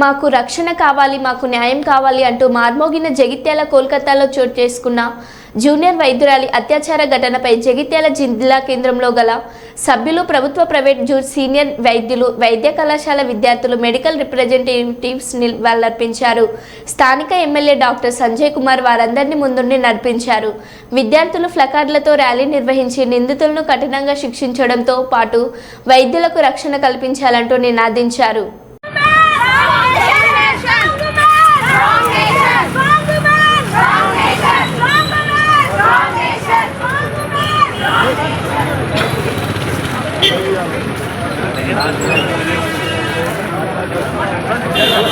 మాకు రక్షణ కావాలి మాకు న్యాయం కావాలి అంటూ మార్మోగిన జగిత్యాల కోల్కతాలో చోటు చేసుకున్న జూనియర్ వైద్యురాలి అత్యాచార ఘటనపై జగిత్యాల జిల్లా కేంద్రంలో గల సభ్యులు ప్రభుత్వ ప్రైవేట్ జూ సీనియర్ వైద్యులు వైద్య కళాశాల విద్యార్థులు మెడికల్ రిప్రజెంటేటివ్స్ వాళ్ళర్పించారు. స్థానిక ఎమ్మెల్యే డాక్టర్ సంజయ్ కుమార్ వారందరినీ ముందుండి నడిపించారు. విద్యార్థులు ఫ్లకార్డులతో ర్యాలీ నిర్వహించి నిందితులను కఠినంగా శిక్షించడంతో పాటు వైద్యులకు రక్షణ కల్పించాలంటూ నినాదించారు. Thank you.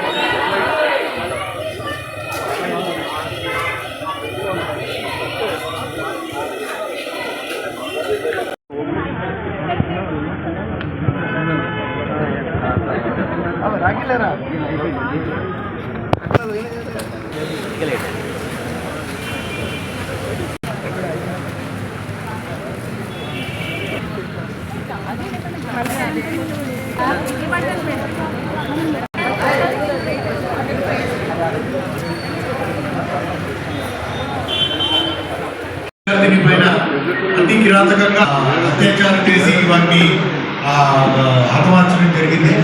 దీనిపైన అతి కిరాతకంగా అత్యాచారం చేసి వారిని ఆ, హతమార్చడం జరిగింది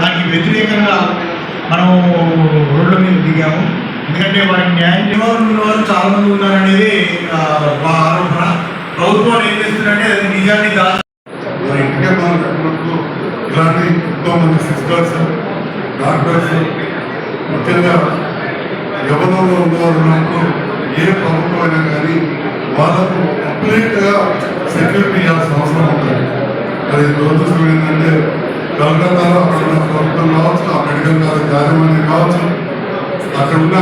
దానికి వ్యతిరేకంగా మనం రోడ్ల మీద దిగాము. ఎందుకంటే వారికి న్యాయం ఉన్న వారు చాలా మంది ఉన్నారనేది మా ఆరోపణ. ప్రభుత్వం ఏం చేస్తుందంటే అది నిజాన్ని దా ఇలాంటి ఎంతో మంది సిస్టర్స్ డాక్టర్స్ ముఖ్యంగా యవనంలో ఉన్నవారు ఏ ప్రభుత్వం అయినా కానీ వాళ్ళకు కంప్లీట్గా సెక్యూరిటీ ఇవ్వాల్సిన అవసరం ఉంటుంది. అది దురదృష్టం ఏంటంటే కలకత్తాలో అక్కడ ఉన్న ప్రభుత్వం కావచ్చు ఆ మెడికల్ కాలేజ్ యాజమాన్యం కావచ్చు అక్కడ ఉన్న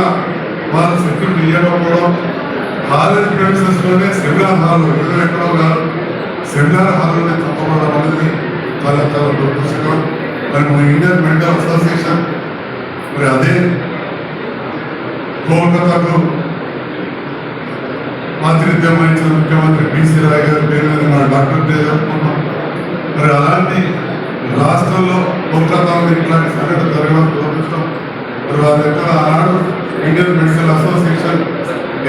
వాళ్ళు సెక్యూరిటీ ఇవ్వకపోవడం కాలేజ్ ప్రిన్సెస్లోనే సెమినార్ హాల్ ఎక్కడ ఎక్కడో కాదు. సెమినార్ హాల్లోనే తప్పబడడం అనేది చాలా చాలా దురదృష్టకరం మరి మన ఇండియన్ మెంటల్ అసోసియేషన్ మరి అదే కోల్కతాకు ఆతిథ్యం వహించిన ముఖ్యమంత్రి బీసీ రాయ్ గారి పేరు మీద మన డాక్టర్ పేరు జరుపుకుంటాం మరి అలాంటి రాష్ట్రంలో కోల్కతాలో ఇట్లాంటి సంఘటన జరగడం దురదృష్టం. మరి వారి ఆనాడు ఇండియన్ మెడికల్ అసోసియేషన్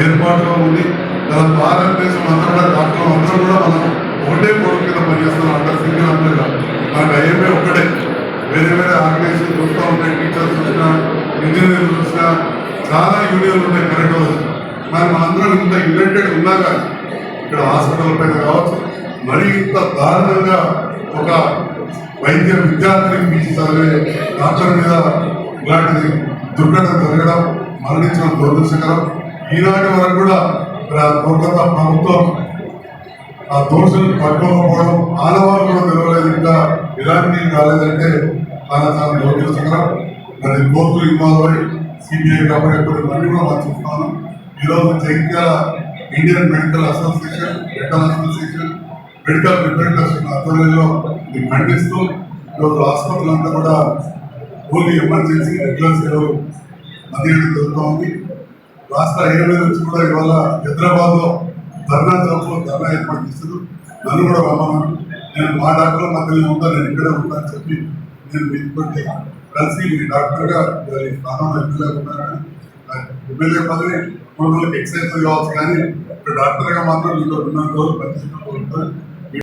ఏర్పాటులో ఉంది. దాని భారతదేశం అంతా కూడా డాక్టర్లు అందరూ కూడా మనం ఒకటే కొడుకు కింద పనిచేస్తున్నాం అంటారు సింగిల్ అంటారు మనకు ఐఎంఏ ఒకటే వేరే వేరే ఆర్గనైజేషన్ చూస్తూ ఉంటాయి టీచర్స్ చూసినా ఇంజనీర్లు చూసినా చాలా యూనియన్లు ఉన్నాయి కరెక్ట్ మరి మనందరం ఇంత యునైటెడ్ ఉన్నా కానీ ఇక్కడ హాస్పిటల్ పైన కావచ్చు మరి ఇంత దారుణంగా ఒక వైద్య విద్యార్థిని పీచి చదివే డాక్టర్ మీద ఇలాంటిది దుర్ఘటన జరగడం మరణించడం దురదృష్టకరం. ఈనాటి వరకు కూడా కోల్కతా ప్రభుత్వం ఆ దోషులు పట్టుకోకపోవడం ఆనవాళ్ళు కూడా తెలవలేదు. ఇంకా ఎలాంటి కాలేదంటే చాలా చాలా దురదృష్టకరం. మరి కోర్టులు ఇన్వాల్వ్ అయ్యి సిబిఐ కాబట్టి మళ్ళీ కూడా మనం చూస్తున్నాను ఈరోజు Jagtial Indian medical association medical association medical representation ఆధ్వర్యంలో ఇది ఖండిస్తూ ఈరోజు హాస్పిటల్ అంతా కూడా ఓన్లీ ఎమర్జెన్సీ రెగ్యులర్ సేవలు అందించడం జరుగుతూ ఉంది. రాష్ట్ర హైవే నుంచి కూడా ఇవాళ హైదరాబాద్లో ధర్నా చౌక్లో ధర్నా ఏర్పాటు చేశారు. నన్ను కూడా రమ్మన్నాను నేను మా డాక్టర్ మధ్యలో ఉంటాను నేను ఇక్కడే ఉంటానని చెప్పి నేను మీతో కలిసి మీ డాక్టర్గా స్థానం స్థానంలో ఎమ్మెల్యే పదవి మూడు రోజులకు ఎక్సైజ్ కావచ్చు కానీ డాక్టర్గా మాత్రం మీతో రెండు రోజులు పనిచేసిన